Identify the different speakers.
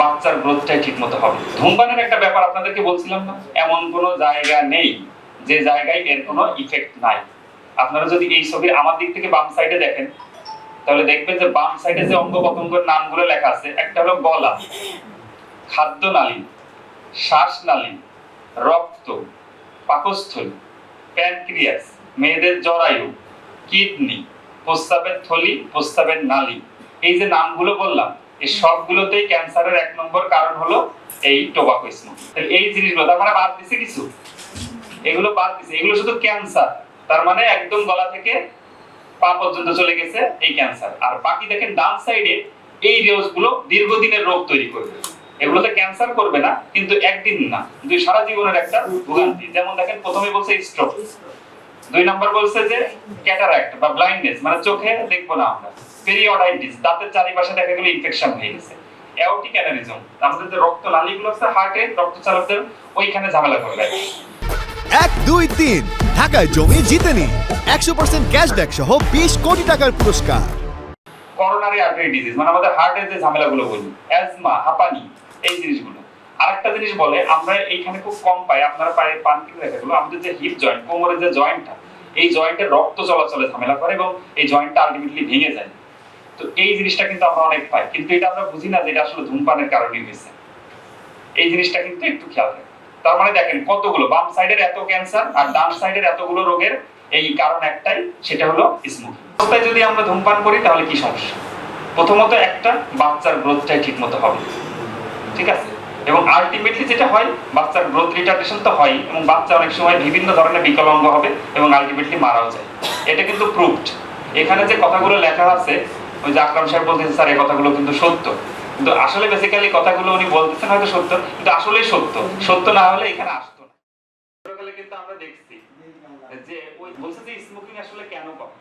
Speaker 1: বাচ্চার গ্রোথটাই ঠিক মতো হবে। ধূমপানের একটা ব্যাপার আপনাদেরকে বলছিলাম না? এমন কোনো জায়গা নেই যে জায়গায় এর কোনো ইফেক্ট নাই। আপনারা যদি এই ছবির আমার দিক থেকে বাম সাইডে দেখেন, তাহলে দেখবেন যে বাম সাইডে যে অঙ্গ প্রত্যঙ্গের নামগুলো লেখা আছে, একটা হলো গলা খাদ্য নালী শ্বাসনালী, রক্ত, পাকস্থলী, প্যানক্রিয়াস, মেয়েদের জরায়ু, কিডনি, প্রস্রাবের থলি, প্রস্রাবের নালী। এই যে নামগুলো বললাম এই সবগুলোতেই ক্যান্সারের এক নম্বর কারণ হলো এই টোবাকো স্মোক এই জিনিসগুলো, তার মানে বাদ দিছে কিছু? এগুলো বাদ দিছে। এগুলো শুধু ক্যান্সার। তার মানে একদম গলা থেকে পা পর্যন্ত চলে গেছে এই ক্যান্সার। আর বাকি দেখেন ডান সাইডে এই রেওসগুলো দীর্ঘদিনের রোগ তৈরি করবে। এগুলোতে ক্যান্সার করবে না, কিন্তু একদিন না। দুই সারা জীবনের একটা ভোগান্তি যেমন দেখেন প্রথমে বলছে স্ট্রোক দুই নাম্বার বলছে যে ক্যাটারাক্ট বা ব্লাইন্ডনেস মানে চোখে দেখব না আমরা। পেরিওডাইটিস দাঁতের চারিপাশে দেখা গেলো ইনফেকশন হয়ে গেছে। অ্যাওটিক অ্যানারিজম আমাদের যে রক্ত নালীগুলো আছে হার্টে রক্তচালকদের ওইখানে ঝামেলা করবে
Speaker 2: এক দুই তিন ঢাকায় জমি জিতে নিন। একশো পার্সেন্ট ক্যাশব্যাক সহ বিশ কোটি টাকার পুরস্কার।
Speaker 1: করোনারি আর্টারি ডিজিজ মানে আমাদের হার্টের যে ঝামেলাগুলো বলি অ্যাজমা হাঁপানি এই জিনিসগুলো। আরেকটা জিনিস বলে, আমরা এইখানে খুব কম পাই, আপনারা পায়ে পান কিন্তু দেখা গেলো আমাদের যে হিপ জয়েন্ট কোমরের যে জয়েন্টটা এই জয়েন্টের রক্ত চলাচলে ঝামেলা করে এবং এই জয়েন্টটা আলটিমেটলি ভেঙে যায়। তো এই জিনিসটা কিন্তু আমরা অনেক পাই। কিন্তু এটা আমরা বুঝি না যে এটা আসলে ধূমপানের কারণে হয়েছে। এই জিনিসটা কিন্তু একটু খেয়াল রাখবেন। তার মানে দেখেন, কতগুলো? বাম সাইডের এত ক্যান্সার আর ডান সাইডের এতগুলো রোগের এই কারণ একটাই, সেটা হলো স্মোকিং অবস্থায় যদি আমরা ধূমপান করি, তাহলে কি সমস্যা? প্রথমত একটা বাচ্চার গ্রোথটাই ঠিক মতো হবে। ঠিক আছে? এবং আলটিমেটলি যেটা হয়, বাচ্চার গ্রোথ রিটার্ডেশন তো হয়, এবং বাচ্চা অনেক সময় বিভিন্ন ধরনের বিকলাঙ্গ হবে এবং আলটিমেটলি মারাও যায়। এটা কিন্তু প্রুভড এখানে যে কথাগুলো লেখা আছে, ওই যে আকরাম সাহেব বলতেছে, স্যার, এই কথাগুলো কিন্তু সত্য। কিন্তু আসলে বেসিক্যালি কথাগুলো উনি বলতেছেন হয়তো সত্য, কিন্তু আসলেই সত্য। সত্য না হলে এখানে আসতো না। কিন্তু আমরা দেখছি যে ওই বলছে যে, স্মোকিং আসলে কেন করে?